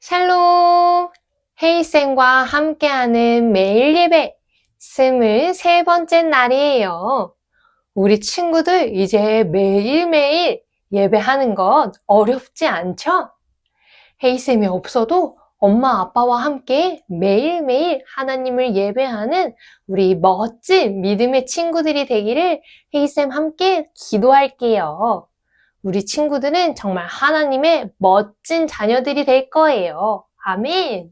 샬롬! 헤이쌤과 함께하는 매일 예배 스물세 번째 날이에요. 우리 친구들 이제 매일매일 예배하는 것 어렵지 않죠? 헤이쌤이 없어도 엄마 아빠와 함께 매일매일 하나님을 예배하는 우리 멋진 믿음의 친구들이 되기를 헤이쌤 함께 기도할게요. 우리 친구들은 정말 하나님의 멋진 자녀들이 될 거예요. 아멘.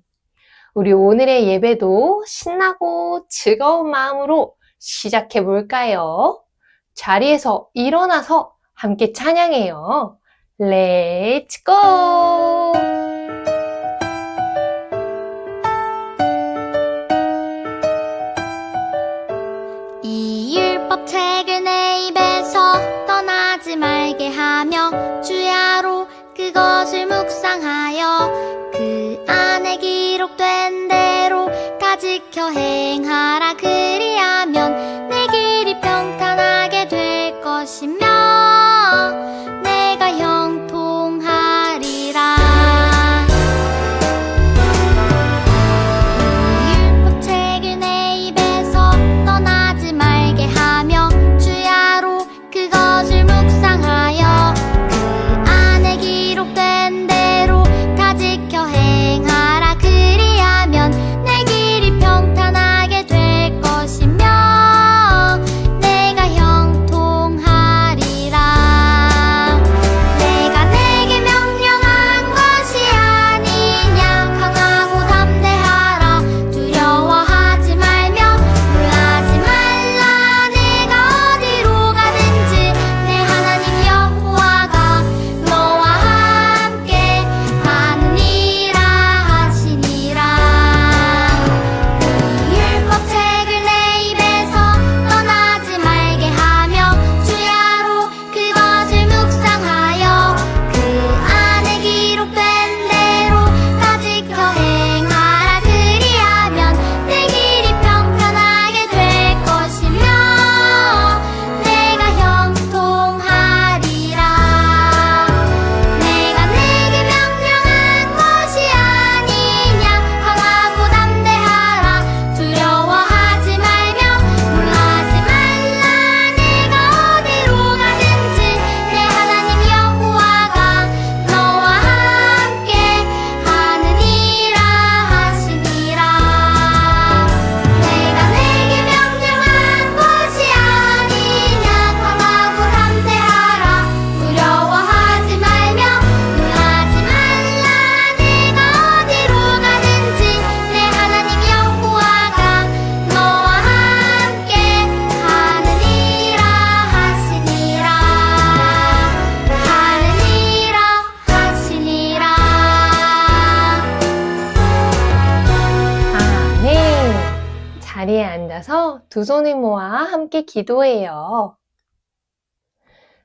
우리 오늘의 예배도 신나고 즐거운 마음으로 시작해 볼까요? 자리에서 일어나서 함께 찬양해요. Let's go! 그것을 묵상하여 그 안에 기록된 대로 다 지켜 행하 두 손을 모아 함께 기도해요.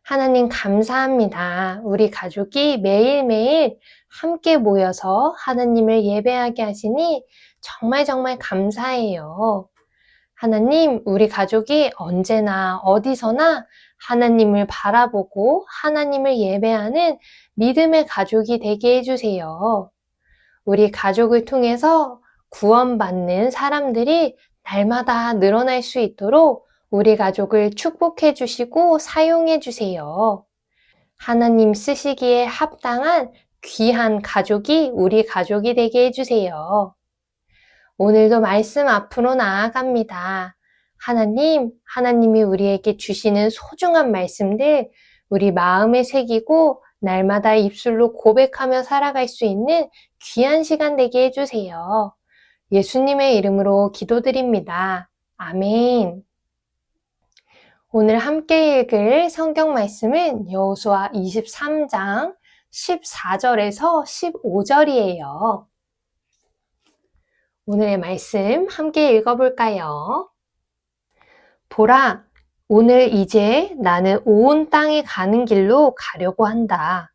하나님 감사합니다. 우리 가족이 매일매일 함께 모여서 하나님을 예배하게 하시니 정말 정말 감사해요. 하나님, 우리 가족이 언제나 어디서나 하나님을 바라보고 하나님을 예배하는 믿음의 가족이 되게 해주세요. 우리 가족을 통해서 구원받는 사람들이 날마다 늘어날 수 있도록 우리 가족을 축복해 주시고 사용해 주세요. 하나님 쓰시기에 합당한 귀한 가족이 우리 가족이 되게 해주세요. 오늘도 말씀 앞으로 나아갑니다. 하나님, 하나님이 우리에게 주시는 소중한 말씀들 우리 마음에 새기고 날마다 입술로 고백하며 살아갈 수 있는 귀한 시간 되게 해주세요. 예수님의 이름으로 기도드립니다. 아멘. 오늘 함께 읽을 성경 말씀은 여호수아 23장 14절에서 15절이에요. 오늘의 말씀 함께 읽어볼까요? 보라, 오늘 이제 나는 온 땅에 가는 길로 가려고 한다.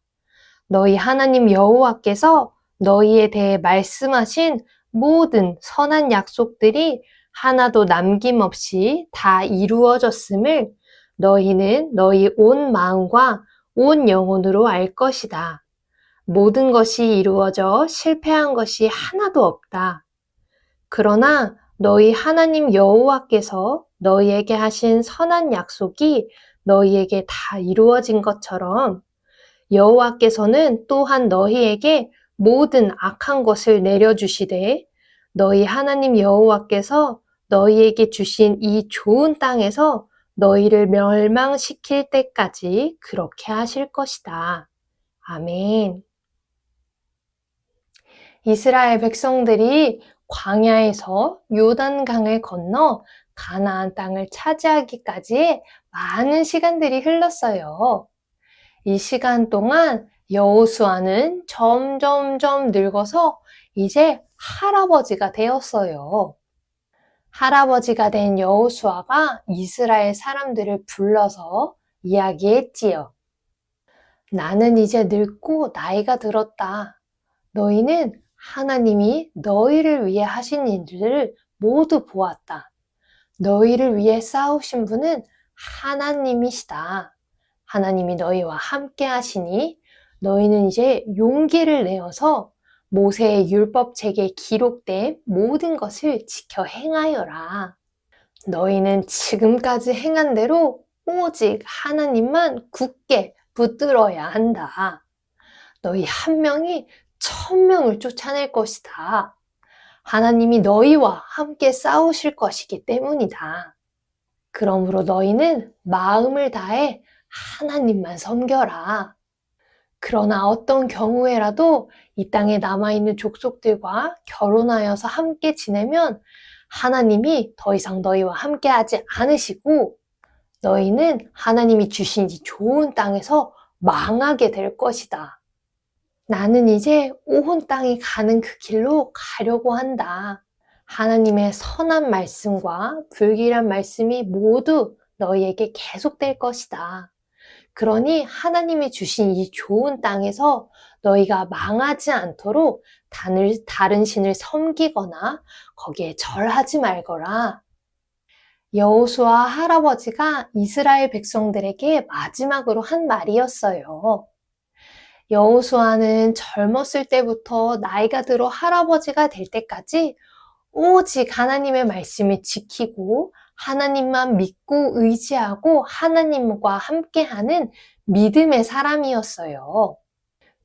너희 하나님 여호와께서 너희에 대해 말씀하신 모든 선한 약속들이 하나도 남김없이 다 이루어졌음을 너희는 너희 온 마음과 온 영혼으로 알 것이다. 모든 것이 이루어져 실패한 것이 하나도 없다. 그러나 너희 하나님 여호와께서 너희에게 하신 선한 약속이 너희에게 다 이루어진 것처럼 여호와께서는 또한 너희에게 모든 악한 것을 내려주시되 너희 하나님 여호와께서 너희에게 주신 이 좋은 땅에서 너희를 멸망시킬 때까지 그렇게 하실 것이다. 아멘. 이스라엘 백성들이 광야에서 요단강을 건너 가나안 땅을 차지하기까지 많은 시간들이 흘렀어요. 이 시간 동안 여호수아는 점점점 늙어서 이제 할아버지가 되었어요. 할아버지가 된 여호수아가 이스라엘 사람들을 불러서 이야기했지요. 나는 이제 늙고 나이가 들었다. 너희는 하나님이 너희를 위해 하신 일들을 모두 보았다. 너희를 위해 싸우신 분은 하나님이시다. 하나님이 너희와 함께 하시니 너희는 이제 용기를 내어서 모세의 율법책에 기록된 모든 것을 지켜 행하여라. 너희는 지금까지 행한 대로 오직 하나님만 굳게 붙들어야 한다. 너희 한 명이 천 명을 쫓아낼 것이다. 하나님이 너희와 함께 싸우실 것이기 때문이다. 그러므로 너희는 마음을 다해 하나님만 섬겨라. 그러나 어떤 경우에라도 이 땅에 남아있는 족속들과 결혼하여서 함께 지내면 하나님이 더 이상 너희와 함께 하지 않으시고 너희는 하나님이 주신 이 좋은 땅에서 망하게 될 것이다. 나는 이제 온 땅이 가는 그 길로 가려고 한다. 하나님의 선한 말씀과 불길한 말씀이 모두 너희에게 계속될 것이다. 그러니 하나님이 주신 이 좋은 땅에서 너희가 망하지 않도록 다른 신을 섬기거나 거기에 절하지 말거라. 여호수아 할아버지가 이스라엘 백성들에게 마지막으로 한 말이었어요. 여호수아는 젊었을 때부터 나이가 들어 할아버지가 될 때까지 오직 하나님의 말씀을 지키고 하나님만 믿고 의지하고 하나님과 함께하는 믿음의 사람이었어요.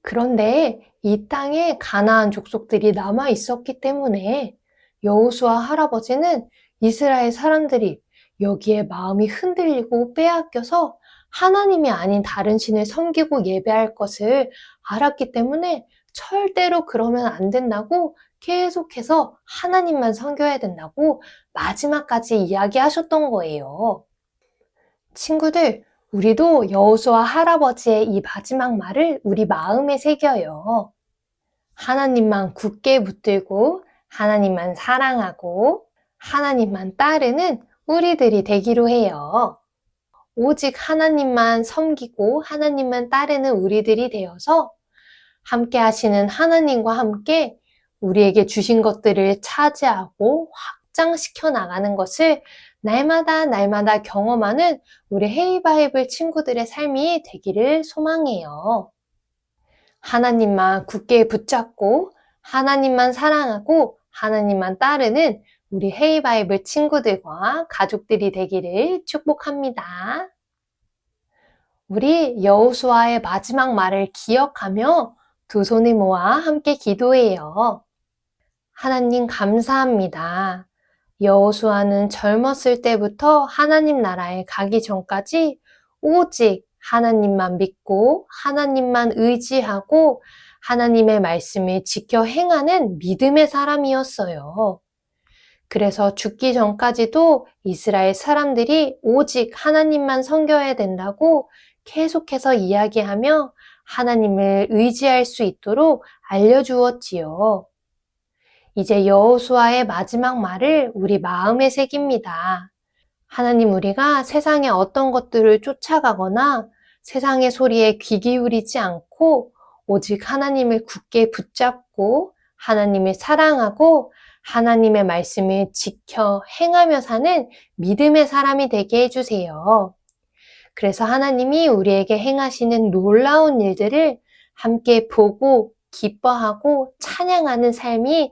그런데 이 땅에 가나안 족속들이 남아 있었기 때문에 여호수아 할아버지는 이스라엘 사람들이 여기에 마음이 흔들리고 빼앗겨서 하나님이 아닌 다른 신을 섬기고 예배할 것을 알았기 때문에 절대로 그러면 안 된다고 계속해서 하나님만 섬겨야 된다고 마지막까지 이야기하셨던 거예요. 친구들, 우리도 여호수아 할아버지의 이 마지막 말을 우리 마음에 새겨요. 하나님만 굳게 붙들고 하나님만 사랑하고 하나님만 따르는 우리들이 되기로 해요. 오직 하나님만 섬기고 하나님만 따르는 우리들이 되어서 함께 하시는 하나님과 함께 우리에게 주신 것들을 차지하고 확장시켜 나가는 것을 날마다 날마다 경험하는 우리 헤이바이블 친구들의 삶이 되기를 소망해요. 하나님만 굳게 붙잡고 하나님만 사랑하고 하나님만 따르는 우리 헤이바이블 친구들과 가족들이 되기를 축복합니다. 우리 여호수아의 마지막 말을 기억하며 두 손을 모아 함께 기도해요. 하나님 감사합니다. 여호수아는 젊었을 때부터 하나님 나라에 가기 전까지 오직 하나님만 믿고 하나님만 의지하고 하나님의 말씀을 지켜 행하는 믿음의 사람이었어요. 그래서 죽기 전까지도 이스라엘 사람들이 오직 하나님만 섬겨야 된다고 계속해서 이야기하며 하나님을 의지할 수 있도록 알려주었지요. 이제 여호수아의 마지막 말을 우리 마음에 새깁니다. 하나님 우리가 세상의 어떤 것들을 쫓아가거나 세상의 소리에 귀 기울이지 않고 오직 하나님을 굳게 붙잡고 하나님을 사랑하고 하나님의 말씀을 지켜 행하며 사는 믿음의 사람이 되게 해주세요. 그래서 하나님이 우리에게 행하시는 놀라운 일들을 함께 보고 기뻐하고 찬양하는 삶이